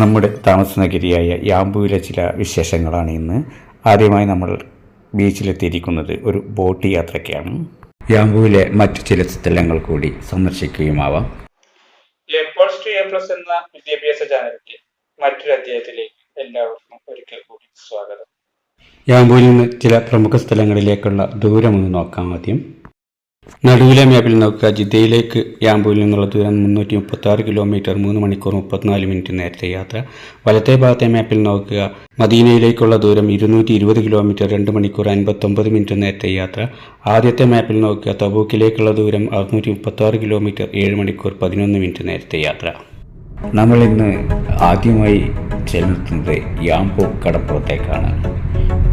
നമ്മുടെ താമസ നഗരിയായ യാമ്പുവിലെ ചില വിശേഷങ്ങളാണ് ഇന്ന്. ആദ്യമായി നമ്മൾ ബീച്ചിലെത്തിയിരിക്കുന്നത് ഒരു ബോട്ട് യാത്രയ്ക്കാണ്. യാമ്പുവിലെ മറ്റു ചില സ്ഥലങ്ങൾ കൂടി സന്ദർശിക്കുകയുമാവാം. എ പ്ലസ് എന്ന വിദ്യാഭ്യാസ ചാനലിന്റെ മറ്റൊരു അധ്യായത്തിലേക്ക് എല്ലാവർക്കും ഒരിക്കൽ കൂടി സ്വാഗതം. യാമ്പുവിൽ നിന്ന് ചില പ്രമുഖ സ്ഥലങ്ങളിലേക്കുള്ള ദൂരമൊന്ന് നോക്കാം ആദ്യം. നടുവിലെ മാപ്പിൽ നോക്കുക. ജിദ്ദയിലേക്ക് യാമ്പൂയിൽ നിന്നുള്ള ദൂരം മുന്നൂറ്റി മുപ്പത്തി കിലോമീറ്റർ മൂന്ന് മണിക്കൂർ മുപ്പത്തിനാല് മിനിറ്റ് നേരത്തെ യാത്ര. വലത്തെ ഭാഗത്തെ മാപ്പിൽ നോക്കുക. മദീനയിലേക്കുള്ള ദൂരം ഇരുന്നൂറ്റി ഇരുപത് കിലോമീറ്റർ രണ്ട് മണിക്കൂർ അൻപത്തൊമ്പത് മിനിറ്റ് നേരത്തെ യാത്ര. ആദ്യത്തെ മാപ്പിൽ നോക്കുക. തബൂക്കിലേക്കുള്ള ദൂരം അറുന്നൂറ്റി മുപ്പത്തി കിലോമീറ്റർ ഏഴ് മണിക്കൂർ പതിനൊന്ന് മിനിറ്റ് നേരത്തെ യാത്ര. നമ്മൾ ഇന്ന് ആദ്യമായി ചെലുത്തുന്നത് യാമ്പോ കടപ്പുറത്തേക്കാണ്.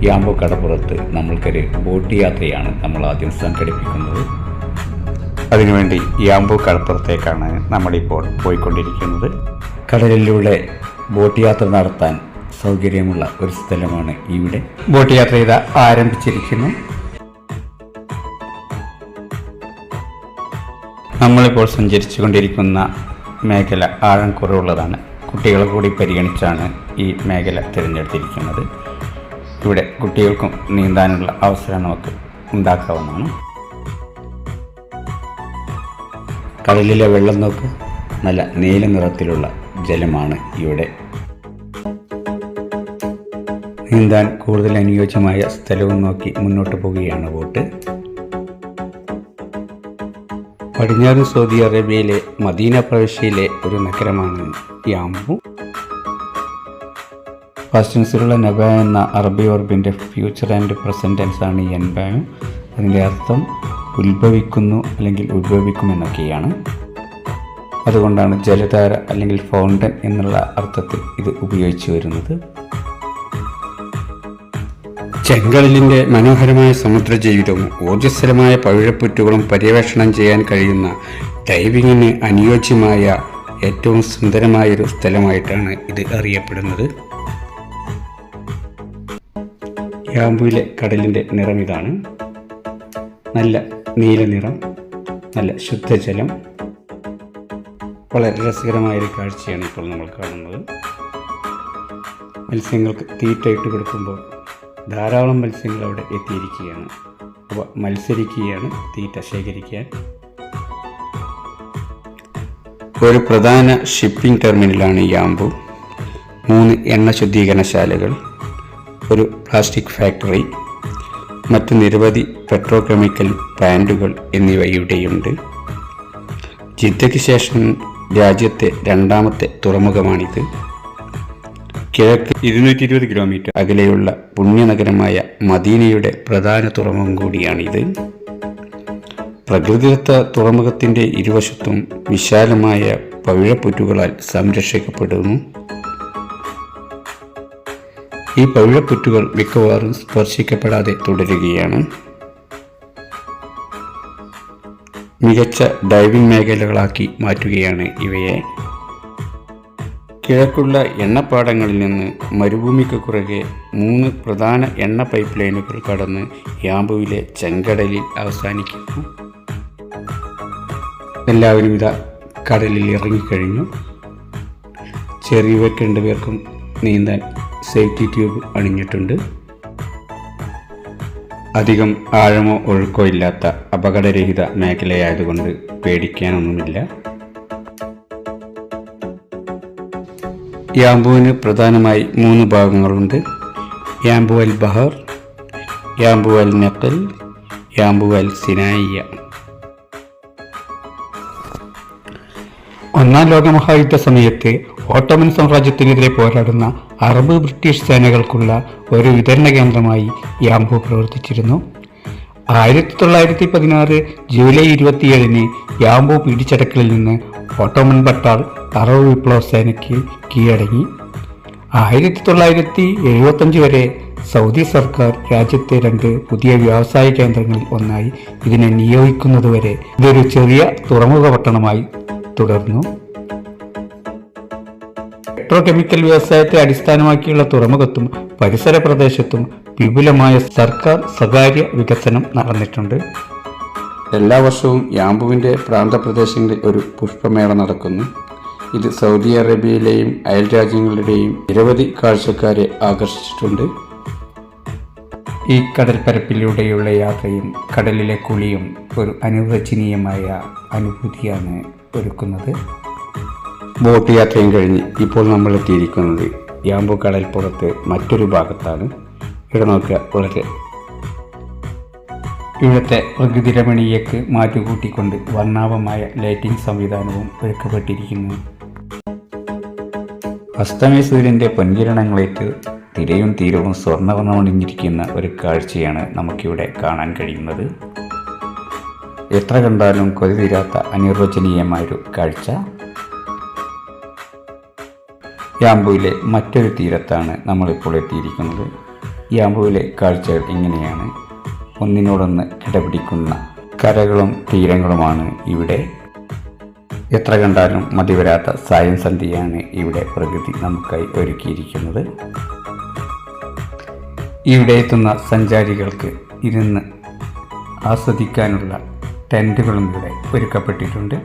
യാമ്പോ കടപ്പുറത്ത് നമ്മൾക്കൊരു ബോട്ട് യാത്രയാണ് നമ്മൾ ആദ്യം സംഘടിപ്പിക്കുന്നത്. അതിനുവേണ്ടി യാമ്പു കടപ്പുറത്തേക്കാണ് നമ്മളിപ്പോൾ പോയിക്കൊണ്ടിരിക്കുന്നത്. കടലിലൂടെ ബോട്ട് യാത്ര നടത്താൻ സൗകര്യമുള്ള ഒരു സ്ഥലമാണ് ഇവിടെ. ബോട്ട് യാത്ര ചെയ്ത ആരംഭിച്ചിരിക്കുന്നു. നമ്മളിപ്പോൾ സഞ്ചരിച്ചു കൊണ്ടിരിക്കുന്ന മേഖല ആഴം കുറവുള്ളതാണ് കുട്ടികളെ കൂടി പരിഗണിച്ചാണ് ഈ മേഖല തിരഞ്ഞെടുത്തിരിക്കുന്നത്. ഇവിടെ കുട്ടികൾക്കും നീന്താനുള്ള അവസരം നമുക്ക് ഉണ്ടാക്കാവുന്നതാണ്. കടലിലെ വെള്ളം നോക്ക്. നല്ല നീല നിറത്തിലുള്ള ജലമാണ് ഇവിടെ. നീന്താൻ കൂടുതൽ അനുയോജ്യമായ സ്ഥലവും നോക്കി മുന്നോട്ട് പോവുകയാണ് ബോട്ട്. പടിഞ്ഞാറ് സൗദി അറേബ്യയിലെ മദീന പ്രവിശ്യയിലെ ഒരു നഗരമാണ് യാമ്പു ഫസ്റ്റൻസിലുള്ള നബ എന്ന അറബി ഓർബിന്റെ ഫ്യൂച്ചർ ആൻഡ് പ്രസന്റൻസ് ആണ് ഈ എൻബാ അതിന്റെ അർത്ഥം ഉത്ഭവിക്കുന്നു അല്ലെങ്കിൽ ഉത്ഭവിക്കുമെന്നൊക്കെയാണ്. അതുകൊണ്ടാണ് ജലധാര അല്ലെങ്കിൽ ഫൗണ്ടൻ എന്നുള്ള അർത്ഥത്തിൽ ഇത് ഉപയോഗിച്ചു വരുന്നത്. ചെങ്കടലിന്റെ മനോഹരമായ സമുദ്ര ജീവിതവും ഊർജസ്വലമായ പവിഴപ്പുറ്റുകളും പര്യവേഷണം ചെയ്യാൻ കഴിയുന്ന ഡൈവിങ്ങിന് അനുയോജ്യമായ ഏറ്റവും സുന്ദരമായൊരു സ്ഥലമായിട്ടാണ് ഇത് അറിയപ്പെടുന്നത്. യാമ്പുവിലെ കടലിന്റെ നിറം ഇതാണ്. നല്ല നീല നിറം നല്ല ശുദ്ധജലം. വളരെ രസകരമായൊരു കാഴ്ചയാണ് ഇപ്പോൾ നമ്മൾ കാണുന്നത്. മത്സ്യങ്ങൾക്ക് തീറ്റയിട്ട് കൊടുക്കുമ്പോൾ ധാരാളം മത്സ്യങ്ങൾ അവിടെ എത്തിയിരിക്കുകയാണ്. അവ മത്സരിക്കുകയാണ് തീറ്റ ശേഖരിക്കാൻ. ഒരു പ്രധാന ഷിപ്പിംഗ് ടെർമിനലാണ് യാമ്പു. മൂന്ന് എണ്ണ ശുദ്ധീകരണശാലകൾ ഒരു പ്ലാസ്റ്റിക് ഫാക്ടറി മറ്റ് നിരവധി പെട്രോ കെമിക്കൽ പ്ലാന്റുകൾ എന്നിവയുടെയുണ്ട്. ജിദ്ദയ്ക്ക് ശേഷം രാജ്യത്തെ രണ്ടാമത്തെ തുറമുഖമാണിത്. കിഴക്ക് ഇരുന്നൂറ്റി ഇരുപത് കിലോമീറ്റർ അകലെയുള്ള പുണ്യനഗരമായ മദീനയുടെ പ്രധാന തുറമുഖം കൂടിയാണിത്. പ്രകൃതിദത്ത തുറമുഖത്തിന്റെ ഇരുവശത്തും വിശാലമായ പവിഴപ്പുറ്റുകളാൽ സംരക്ഷിക്കപ്പെടുന്നു. ഈ പവിഴപ്പുറ്റുകൾ മിക്കവാറും സ്പർശിക്കപ്പെടാതെ തുടരുകയാണ്. മികച്ച ഡൈവിംഗ് മേഖലകളാക്കി മാറ്റുകയാണ് ഇവയെ. കിഴക്കുള്ള എണ്ണപ്പാടങ്ങളിൽ നിന്ന് മരുഭൂമിക്ക് കുറുകെ മൂന്ന് പ്രധാന എണ്ണ പൈപ്പ് ലൈനുകൾ കടന്ന് യാമ്പുവിലെ ചെങ്കടലിൽ അവസാനിക്കുന്നു. എല്ലാവരും ഇതാ കടലിൽ ഇറങ്ങിക്കഴിഞ്ഞു. ചെറിയവർക്ക് രണ്ടുപേർക്കും നീന്താൻ സേഫ്റ്റി ട്യൂബ് അണിഞ്ഞിട്ടുണ്ട്. അധികം ആഴമോ ഒഴുക്കോ ഇല്ലാത്ത അപകടരഹിത മേഖലയായതുകൊണ്ട് പേടിക്കാനൊന്നുമില്ല. യാമ്പുവിന് പ്രധാനമായി മൂന്ന് ഭാഗങ്ങളുണ്ട്. യാംബുവൽ ബഹർ യാംബുവൽ നക്കൽ അൽ സിനായിയ. ഒന്നാം ലോകമഹായുദ്ധ സമയത്ത് ഓട്ടോമൻ സാമ്രാജ്യത്തിനെതിരെ പോരാടുന്ന അറബ് ബ്രിട്ടീഷ് സേനകൾക്കുള്ള ഒരു വിതരണ കേന്ദ്രമായി യാമ്പു പ്രവർത്തിച്ചിരുന്നു. ആയിരത്തി തൊള്ളായിരത്തി പതിനാറ് ജൂലൈ ഇരുപത്തിയേഴിന് യാമ്പു പിടിച്ചടക്കലിൽ നിന്ന് ഓട്ടോമൻ പട്ടാൾ അറബ് വിപ്ലവ സേനയ്ക്ക് കീഴടങ്ങി. ആയിരത്തി തൊള്ളായിരത്തി എഴുപത്തഞ്ച് വരെ സൗദി സർക്കാർ രാജ്യത്തെ രണ്ട് പുതിയ വ്യവസായ കേന്ദ്രങ്ങളിൽ ഒന്നായി ഇതിനെ നിയോഗിക്കുന്നതുവരെ ഇതൊരു ചെറിയ തുറമുഖ പട്ടണമായി തുടർന്നു. പെട്രോ കെമിക്കൽ വ്യവസായത്തെ അടിസ്ഥാനമാക്കിയുള്ള തുറമുഖത്തും പരിസര പ്രദേശത്തും വിപുലമായ സർക്കാർ സ്വകാര്യ വികസനം നടന്നിട്ടുണ്ട്. എല്ലാ വർഷവും യാമ്പുവിന്റെ പ്രാന്തപ്രദേശങ്ങളിൽ ഒരു പുഷ്പമേള നടക്കുന്നു. ഇത് സൗദി അറേബ്യയിലെയും അയൽ രാജ്യങ്ങളുടെയും നിരവധി കാഴ്ചക്കാരെ ആകർഷിച്ചിട്ടുണ്ട്. ഈ കടൽപ്പരപ്പിലൂടെയുള്ള യാത്രയും കടലിലെ കുളിയും ഒരു അനുവചനീയമായ അനുഭൂതിയാണ് ഒരുക്കുന്നത്. ബോട്ട് യാത്രയും കഴിഞ്ഞ് ഇപ്പോൾ നമ്മൾ എത്തിയിരിക്കുന്നത് യാമ്പു കടൽപ്പുറത്ത് മറ്റൊരു ഭാഗത്താണ്. ഇവിടെ നോക്കുക വളരെ ഇവിടുത്തെ പ്രകൃതി രമണീയക്ക് മാറ്റുകൂട്ടിക്കൊണ്ട് വർണാഭമായ ലൈറ്റിംഗ് സംവിധാനവും ഒരുക്കപ്പെട്ടിരിക്കുന്നു. അസ്തമയ സൂര്യന്റെ പൊൻകിരണങ്ങളേറ്റ് തിരയും തീരവും സ്വർണവർണമണിഞ്ഞിരിക്കുന്ന ഒരു കാഴ്ചയാണ് നമുക്കിവിടെ കാണാൻ കഴിയുന്നത്. എത്ര കണ്ടാലും കൊതി തീരാത്ത അനിർവചനീയമായൊരു കാഴ്ച. യാമ്പുവിലെ മറ്റൊരു തീരത്താണ് നമ്മളിപ്പോൾ എത്തിയിരിക്കുന്നത്. യാമ്പുവിലെ കാഴ്ചകൾ ഇങ്ങനെയാണ്. ഒന്നിനോടൊന്ന് കിടപിടിക്കുന്ന കരകളും തീരങ്ങളുമാണ് ഇവിടെ. എത്ര കണ്ടാലും മതിവരാത്ത സായം സന്ധ്യയാണ് ഇവിടെ പ്രകൃതി നമുക്കായി ഒരുക്കിയിരിക്കുന്നത്. ഇവിടെ എത്തുന്ന സഞ്ചാരികൾക്ക് ഇരുന്ന് ആസ്വദിക്കാനുള്ള ടെന്റുകളും ഇവിടെ ഒരുക്കപ്പെട്ടിട്ടുണ്ട്.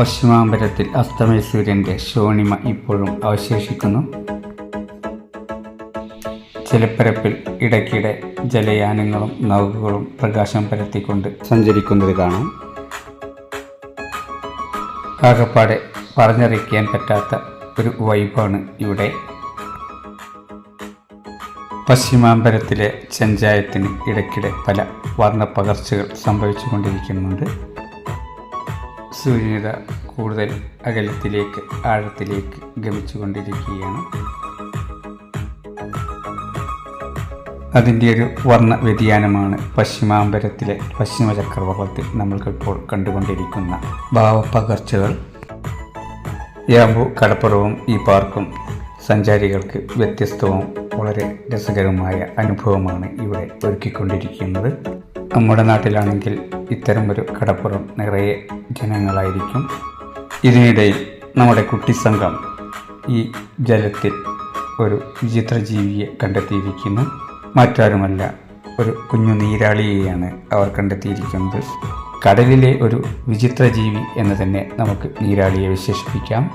പശ്ചിമാമ്പരത്തിൽ അസ്തമയ സൂര്യന്റെ ശോണിമ ഇപ്പോഴും അവശേഷിക്കുന്നു. ജലപ്പരപ്പിൽ ഇടയ്ക്കിടെ ജലയാനങ്ങളും നൗകകളും പ്രകാശം പരത്തിക്കൊണ്ട് സഞ്ചരിക്കുന്നത് കാണാം. ആകപ്പാടെ പറഞ്ഞറിയിക്കാൻ പറ്റാത്ത ഒരു വൈബാണ് ഇവിടെ. പശ്ചിമാമ്പരത്തിലെ ചെഞ്ചായത്തിന് ഇടയ്ക്കിടെ പല വർണ പകർച്ചകൾ സംഭവിച്ചുകൊണ്ടിരിക്കുന്നുണ്ട്. സൂര്യനിത കൂടുതൽ അകലത്തിലേക്ക് ആഴത്തിലേക്ക് ഗമിച്ചുകൊണ്ടിരിക്കുകയാണ്. അതിന്റെ ഒരു വർണ വ്യതിയാനമാണ് പശ്ചിമാമ്പരത്തിലെ പശ്ചിമചക്രവാളത്തിൽ നമ്മൾക്കിപ്പോൾ കണ്ടുകൊണ്ടിരിക്കുന്ന ഭാവപ്പകർച്ചകൾ യാമ്പു കടപ്പുറവും ഈ പാർക്കും സഞ്ചാരികൾക്ക് വ്യത്യസ്തവും വളരെ രസകരവുമായ അനുഭവമാണ് ഇവിടെ ഒരുക്കിക്കൊണ്ടിരിക്കുന്നത്. നമ്മുടെ നാട്ടിലാണെങ്കിൽ ഇത്തരം ഒരു കടപ്പുറം നിറയെ ജനങ്ങളായിരിക്കും. ഇതിനിടയിൽ നമ്മുടെ കുട്ടി സംഘം ഈ ജലത്തിൽ ഒരു വിചിത്ര ജീവിയെ കണ്ടെത്തിയിരിക്കുന്നു. മറ്റാരുമല്ല ഒരു കുഞ്ഞു നീരാളിയെയാണ് അവർ കണ്ടെത്തിയിരിക്കുന്നത്. കടലിലെ ഒരു വിചിത്ര ജീവി എന്ന് തന്നെ നമുക്ക് നീരാളിയെ വിശേഷിപ്പിക്കാം.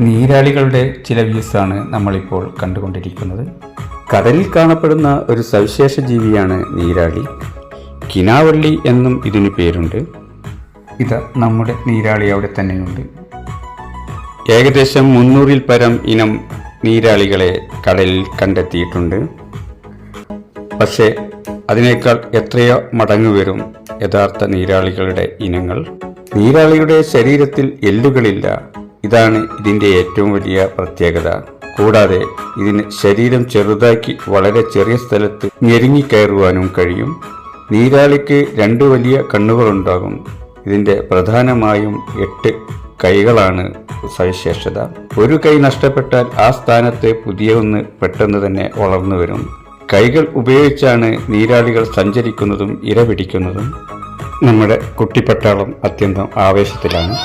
നീരാളികളുടെ ചില വ്യൂസാണ് നമ്മളിപ്പോൾ കണ്ടുകൊണ്ടിരിക്കുന്നത്. കടലിൽ കാണപ്പെടുന്ന ഒരു സവിശേഷ ജീവിയാണ് നീരാളി. കിനാവള്ളി എന്നും ഇതിന് പേരുണ്ട്. ഇത് നമ്മുടെ നീരാളി അവിടെ തന്നെയുണ്ട്. ഏകദേശം മുന്നൂറിൽ പരം ഇനം നീരാളികളെ കടലിൽ കണ്ടെത്തിയിട്ടുണ്ട്. പക്ഷേ അതിനേക്കാൾ എത്രയോ മടങ്ങ് വരും യഥാർത്ഥ നീരാളികളുടെ ഇനങ്ങൾ. നീരാളിയുടെ ശരീരത്തിൽ എല്ലുകളില്ല. ഇതാണ് ഇതിന്റെ ഏറ്റവും വലിയ പ്രത്യേകത. കൂടാതെ ഇതിന് ശരീരം ചെറുതാക്കി വളരെ ചെറിയ സ്ഥലത്ത് ഞെരുങ്ങിക്കയറുവാനും കഴിയും. നീരാളിക്ക് രണ്ട് വലിയ കണ്ണുകളുണ്ടാകും ഇതിന്റെ പ്രധാനമായും എട്ട് കൈകളാണ് സവിശേഷത ഒരു കൈ നഷ്ടപ്പെട്ടാൽ ആ സ്ഥാനത്ത് പുതിയ ഒന്ന് പെട്ടെന്ന് തന്നെ വളർന്നു വരും കൈകൾ ഉപയോഗിച്ചാണ് നീരാളികൾ സഞ്ചരിക്കുന്നതും ഇര പിടിക്കുന്നതും നമ്മുടെ കുട്ടിപ്പട്ടാളം അത്യന്തം ആവേശത്തിലാണ്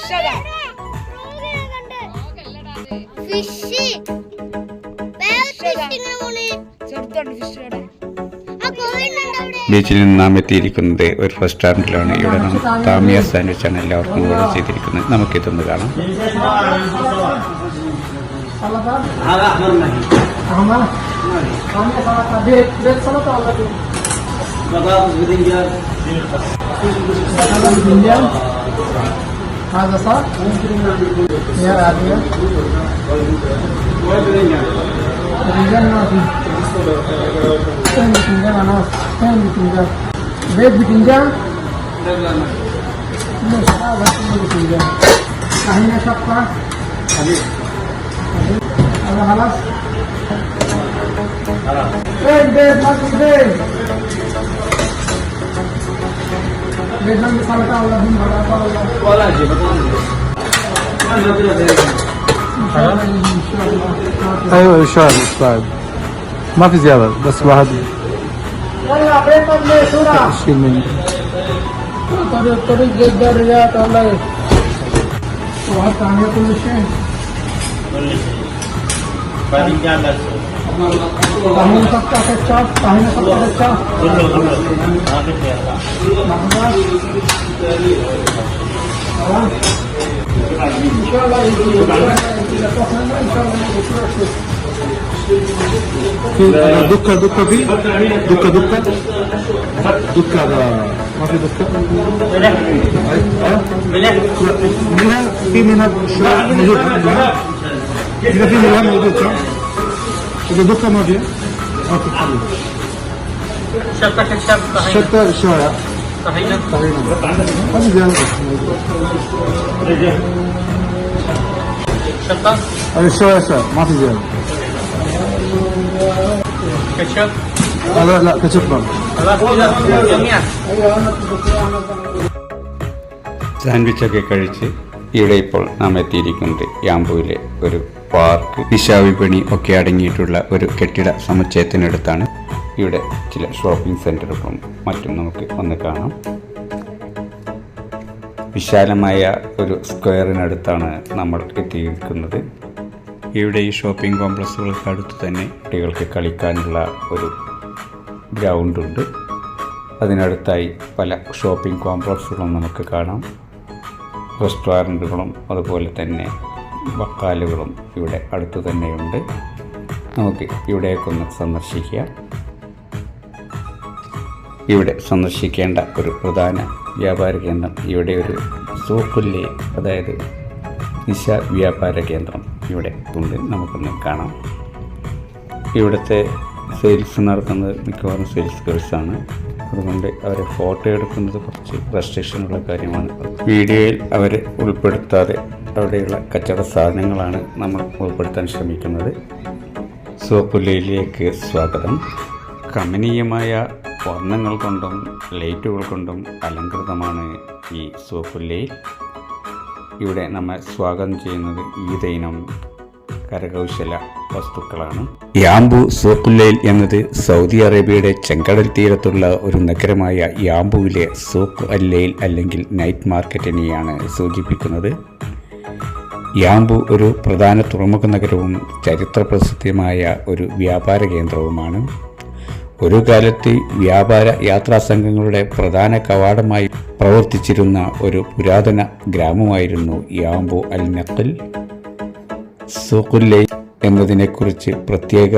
Shut വേറെ അവിടെ? ബീച്ചിൽ നിന്ന് നാം എത്തിയിരിക്കുന്നത് ഒരു റെസ്റ്റോറന്റിലാണ് ഇവിടെ നാം താമിയ സാൻഡ്വിച്ചാണ് എല്ലാവർക്കും ഓർഡർ ചെയ്തിരിക്കുന്നത്. നമുക്കിതൊന്ന് കാണാം. हाँ तो सर यहाँ आ रही है रीजन बिटिंजा अनास बिटिंजा वेज बिटिंजा बिटिंजा कहीं ना सबका हलास Big, big, big, big. خلاص فين بيت ما في بيت بيت عندي سلطة ولا هم ولا ايوه ان شاء الله طيب ما في زياده بس واحد يلا بيت اللي سورة شيل مني طريق طريق جدة الرياض والله وحتى عن كل شيء Paling jalan. पाहून शकता त्याच्या पाहणं शकता त्याच्या दुःख दुःख बी दुःख दुःख दुःख माफ़ी मिला मिला मिला मिला मिला मिला मिला मिला मिला मिला मिला होता أه منها في منها شوية موجود منها إذا في منها موجود صح؟ إذا دكة ما في ما في حل شطة كشاب طحينة شتى شوية طحينة تقريبا هذه زيادة شطة هذه شوية شوية ما في زيادة كشاب هذا لا كاتشب ما خلاص كذا جميعا സാൻഡ്വിച്ചൊക്കെ കഴിച്ച് ഇവിടെ ഇപ്പോൾ നാം എത്തിയിരിക്കുന്നത് യാമ്പുവിലെ ഒരു പാർക്ക് വിശാവിപണി ഒക്കെ അടങ്ങിയിട്ടുള്ള ഒരു കെട്ടിട സമുച്ചയത്തിനടുത്താണ് ഇവിടെ ചില ഷോപ്പിംഗ് സെന്ററുകളും മറ്റും നമുക്ക് ഒന്ന് കാണാം. വിശാലമായ ഒരു സ്ക്വയറിനടുത്താണ് നമ്മൾ എത്തിയിരിക്കുന്നത്. ഇവിടെ ഈ ഷോപ്പിംഗ് കോംപ്ലക്സുകൾക്ക് അടുത്ത് തന്നെ കുട്ടികൾക്ക് കളിക്കാനുള്ള ഒരു ഗ്രൗണ്ടുണ്ട്. അതിനടുത്തായി പല ഷോപ്പിംഗ് കോംപ്ലക്സുകളും നമുക്ക് കാണാം. റെസ്റ്റോറന്റുകളും അതുപോലെ തന്നെ വക്കാലുകളും ഇവിടെ അടുത്ത് തന്നെയുണ്ട്. നമുക്ക് ഇവിടേക്കൊന്ന് സന്ദർശിക്കാം. ഇവിടെ സന്ദർശിക്കേണ്ട ഒരു പ്രധാന വ്യാപാര കേന്ദ്രം ഇവിടെ ഒരു സൂക്കുല്ലേ അതായത് നിശ വ്യാപാര കേന്ദ്രം ഇവിടെ ഉണ്ട്. നമുക്കൊന്ന് കാണാം. ഇവിടുത്തെ സെയിൽസ് നടത്തുന്നത് മിക്കവാറും സെയിൽസ് ഗേൾസാണ് അതുകൊണ്ട് അവരെ ഫോട്ടോ എടുക്കുന്നത് കുറച്ച് റെസ്ട്രിക്ഷനുള്ള കാര്യമാണ്. വീഡിയോയിൽ അവരെ ഉൾപ്പെടുത്താതെ അവിടെയുള്ള കച്ചവട സാധനങ്ങളാണ് നമ്മൾ ഉൾപ്പെടുത്താൻ ശ്രമിക്കുന്നത്. സോപ്പുലയിലേക്ക് സ്വാഗതം. കമനീയമായ വർണങ്ങൾ കൊണ്ടും ലൈറ്റുകൾ കൊണ്ടും അലങ്കൃതമാണ് ഈ സോപ്പുല്ലയിൽ ഇവിടെ നമ്മൾ സ്വാഗതം ചെയ്യുന്നത് ദൈനം കരകൗശല വസ്തുക്കളാണ്. യാംബു സോപ്പുലയിൽ എന്നത് സൗദി അറേബ്യയുടെ ചെങ്കടൽ തീരത്തുള്ള ഒരു നഗരമായ യാംബുവിലെ സോക്ക് അല്ലയിൽ അല്ലെങ്കിൽ നൈറ്റ് മാർക്കറ്റിനെയാണ് സൂചിപ്പിക്കുന്നത്. യാംബു ഒരു പ്രധാന തുറമുഖ നഗരവും ചരിത്ര പ്രസിദ്ധിയുമായ ഒരു വ്യാപാര കേന്ദ്രവുമാണ്. ഒരു കാലത്ത് വ്യാപാര യാത്രാ സംഘങ്ങളുടെ പ്രധാന കവാടമായി പ്രവർത്തിച്ചിരുന്ന ഒരു പുരാതന ഗ്രാമമായിരുന്നു യാംബു അൽ നഖൽ. സൂഖുല്ലൈ എന്നതിനെക്കുറിച്ച് പ്രത്യേക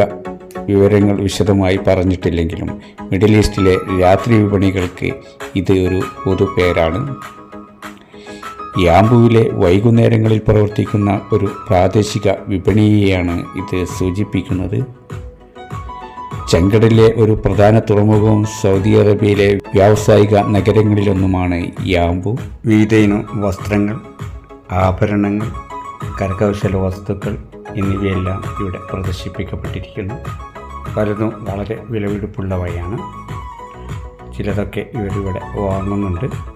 വിവരങ്ങൾ വിശദമായി പറഞ്ഞിട്ടില്ലെങ്കിലും മിഡിൽ ഈസ്റ്റിലെ രാത്രി വിപണികൾക്ക് ഇത് ഒരു പൊതുപേരാണ് യാംബുവിലെ വൈകുന്നേരങ്ങളിൽ പ്രവർത്തിക്കുന്ന ഒരു പ്രാദേശിക വിപണിയെയാണ് ഇത് സൂചിപ്പിക്കുന്നത്. ചെങ്കടലിലെ ഒരു പ്രധാന തുറമുഖവും സൗദി അറേബ്യയിലെ വ്യാവസായിക നഗരങ്ങളിലൊന്നുമാണ് യാംബു വിവിധയിനം വസ്ത്രങ്ങൾ ആഭരണങ്ങൾ കരകൗശല വസ്തുക്കൾ എന്നിവയെല്ലാം ഇവിടെ പ്രദർശിപ്പിക്കപ്പെട്ടിരിക്കുന്നു. പലതും വളരെ വിലപിടിപ്പുള്ളവയാണ്. ചിലതൊക്കെ ഇവരിവിടെ വാങ്ങുന്നുണ്ട്.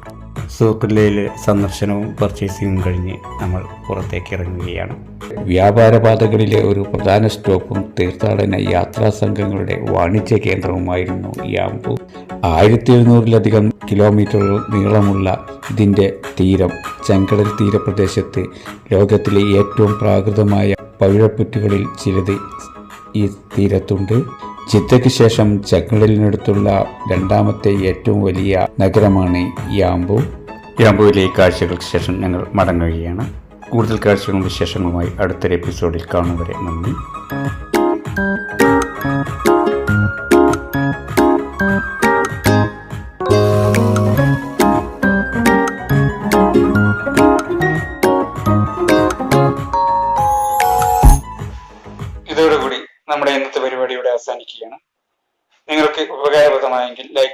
സൂക്കുല്ലയിലെ സന്ദർശനവും പർച്ചേസിങ്ങും കഴിഞ്ഞ് നമ്മൾ പുറത്തേക്ക് ഇറങ്ങുകയാണ്. വ്യാപാരപാതകളിലെ ഒരു പ്രധാന സ്റ്റോപ്പും തീർത്ഥാടന യാത്രാ സംഘങ്ങളുടെ വാണിജ്യ കേന്ദ്രവുമായിരുന്നു യാംപു ആയിരത്തി എഴുന്നൂറിലധികം കിലോമീറ്ററുകൾ നീളമുള്ള ഇതിന്റെ തീരം ചെങ്കടൽ തീരപ്രദേശത്ത് ലോകത്തിലെ ഏറ്റവും പ്രാകൃതമായ പവിഴപ്പുറ്റുകളിൽ ചിലത് ഈ തീരത്തുണ്ട്. ജിദ്ദയ്ക്ക് ശേഷം ചെങ്കടലിനടുത്തുള്ള രണ്ടാമത്തെ ഏറ്റവും വലിയ നഗരമാണ് യാംബു യാംബുവിലെ കാഴ്ചകൾക്ക് ശേഷം ഞങ്ങൾ മടങ്ങുകയാണ്. കൂടുതൽ കാഴ്ചകളും വിശേഷങ്ങളുമായി അടുത്തൊരു എപ്പിസോഡിൽ കാണുന്നവരെ നന്ദി.